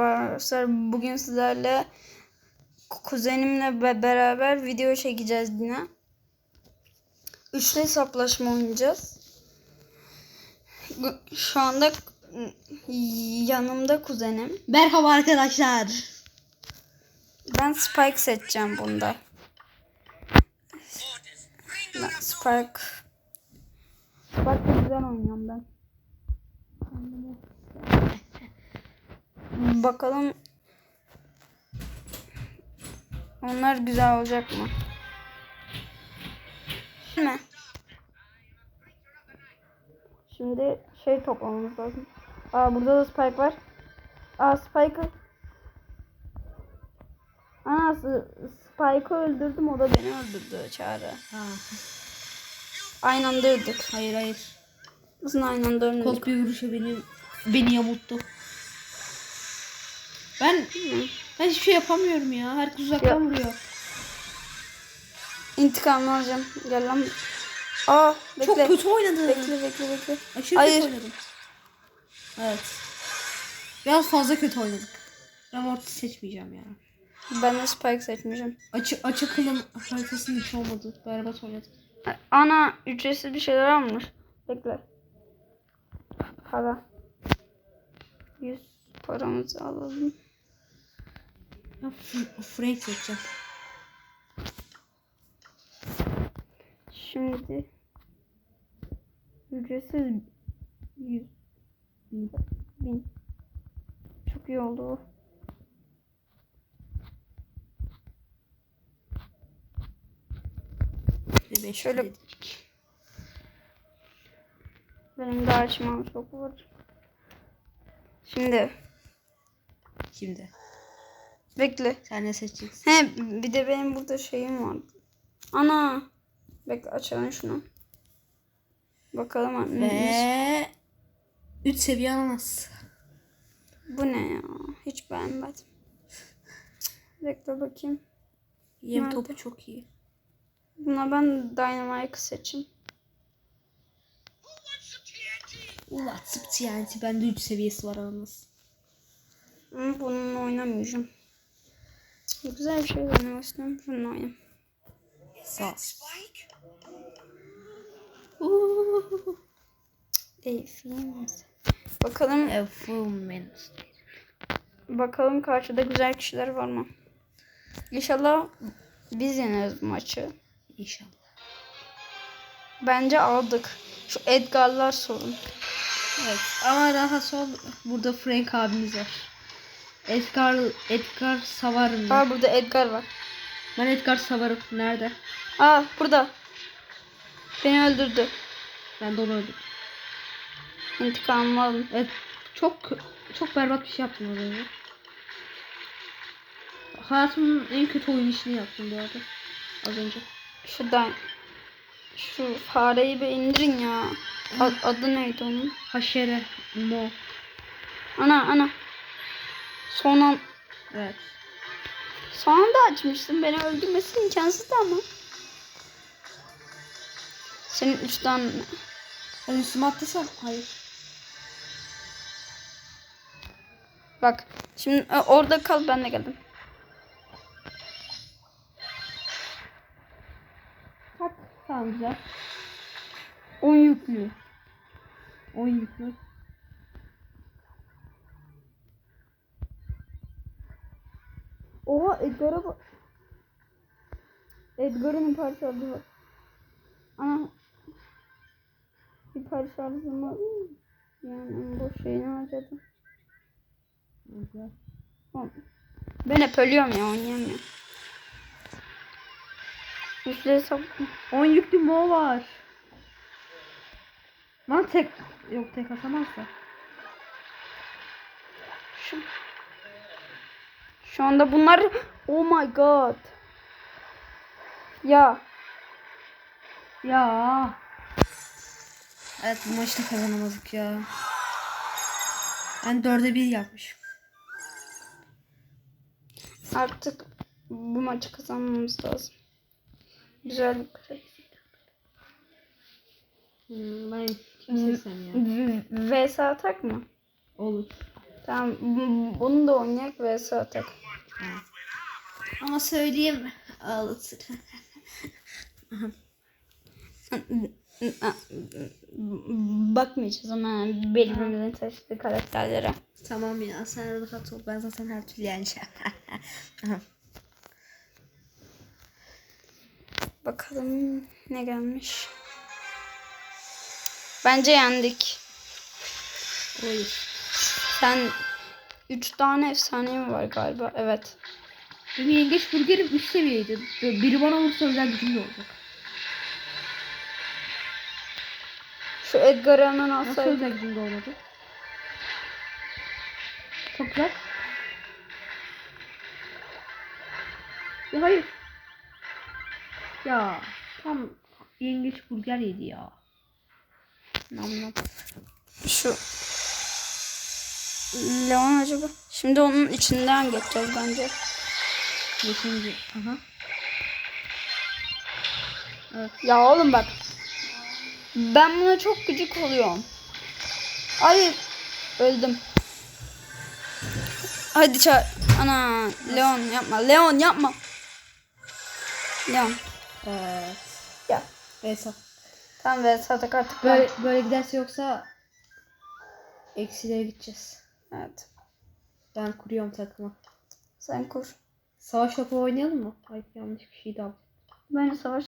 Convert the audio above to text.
Arkadaşlar bugün sizlerle kuzenimle be- beraber video çekeceğiz yine. Üçlü hesaplaşma oynayacağız. Şu anda yanımda kuzenim. Merhaba arkadaşlar. Ben Spike seçeceğim bunda. Ben Spike. Spike'ı güzel oynuyorum ben. Bakalım onlar güzel olacak mı? Şimdi Şimdi şey toplamamız lazım. Aa burada da Spike var. Aa Spike'ı Aa Spike'ı öldürdüm o da beni öldürdü Çağrı. Ha, Aynı anda öldük. hayır hayır. Nasıl aynı anda öldük? Kos bir vuruşa beni beni yamulttu. Ben ben hiçbir şey yapamıyorum ya. Herkes uzaktan Ya. vuruyor. İntikamını alacağım. Gel lan. Aa bekle. Çok kötü oynadım. Bekle bekle bekle. Aşırı Hayır. kötü oynadım. Evet. Biraz fazla kötü oynadık. Ben Mortis seçmeyeceğim ya. Ben de Spike seçmişim. Açı açı kılım haritasının hiç olmadı. Berbat oynadım. Ana ücretsiz bir şeyler almış. Bekle. Para. 100 paramızı alalım. Ben F- Frank seçeceğim. Şimdi ücretsiz 100 bin. Çok iyi oldu Şöyle- kredi. Benim de açmam çok var. Şimdi Şimdi. Bekle. Sen ne seçeceksin? He bir de benim burada şeyim var. Ana. Bekle açalım şunu. Bakalım anne. Ve 3 seviye ananas. Bu ne ya? Hiç beğenmedim. Bekle bakayım. Yem Nerede? topu çok iyi. Buna ben Dynamite seçeyim. Ulan TNT bende 3 seviyesi var. Ama bununla oynamayacağım. Güzel bir şey oynamak istiyorum. Bununla oynayayım. Sağ ol. Uuu. Eyfimiz. Bakalım minute. bakalım karşıda güzel kişiler var mı? İnşallah biz yeneriz bu maçı. İnşallah. Bence aldık. Şu Edgar'lar sorun. Evet ama rahat ol. Burada Frank abimiz var. Edgar, Edgar savarım. Aa burada Edgar var. Ben Edgar savarım. Nerede? Aa burada. Beni öldürdü. Ben de onu öldüm. İntikamımı alın. Evet çok çok berbat bir şey yaptım orada. ya. Hayatımın en kötü oyun işini yaptım bu arada. Az önce. Şuradan. Şu fareyi bir indirin ya. A- adı neydi onun? Haşere. Mo. Ana ana. Son an Evet. son anda açmıştım. Beni öldürmesi imkansızdı ama. Senin tane. Ben üstüme atlasam. Hayır. Bak. Şimdi e, orada kal ben de geldim. Tak. Tamam güzel. 10 yüklü. 10 yüklü. Oha Edgar'a bak. Edgar'ın şarjı var. Ana. Şarjım var. Yani boş şeyini harcadım. Güzel. Ben hep ölüyorum ya oynayamıyorum. Üstüne hesap. 10 yüklü mo var. Lan tek yok tek atamazsa. Şu, şu anda bunlar oh my god. Ya Ya. Evet bu maçta kazanamadık ya. Ben dörde bir yapmışım. artık bu maçı kazanmamız lazım. Güzel bir kare. Hmm, ben kim seçsem ya? VS atak mı? Olur. Tamam bu- bunu da oynayak vs atak. Ama söyleyeyim? Ağlatır. Bakmayacağız ona birbirimizin taşıdığı karakterlere. tamam ya sen rahat ol. Ben zaten her türlü yeneceğim. Bakalım ne gelmiş. Bence yendik. Hayır. Sen 3 tane efsane mi var galiba? Evet. Benim yengeç burgerim 3 seviyeydi. Biri bana vursa özel gücüm olacak. Şu Edgar'ı hemen Nasıl alsaydık. özel gücüm de olmadı? Çok güzel. Ya hayır. Ya tam yengeç burger yedi ya. Nam nam. Şu Leon acaba? Şimdi onun içinden geçeceğiz bence. Beşinci. Aha. Ya oğlum bak. Ben buna çok gıcık oluyorum. Hayır. Öldüm. Hadi çağır. Ana. Leon yapma. Leon yapma. Leon. Evet. Ya. Neyse. Tamam ve satak artık. Böyle, böyle giderse yoksa eksilere gideceğiz. Evet. Ben kuruyorum takımı. Sen kur. Savaş topu oynayalım mı? Ay yanlış bir şey daha. Bence savaş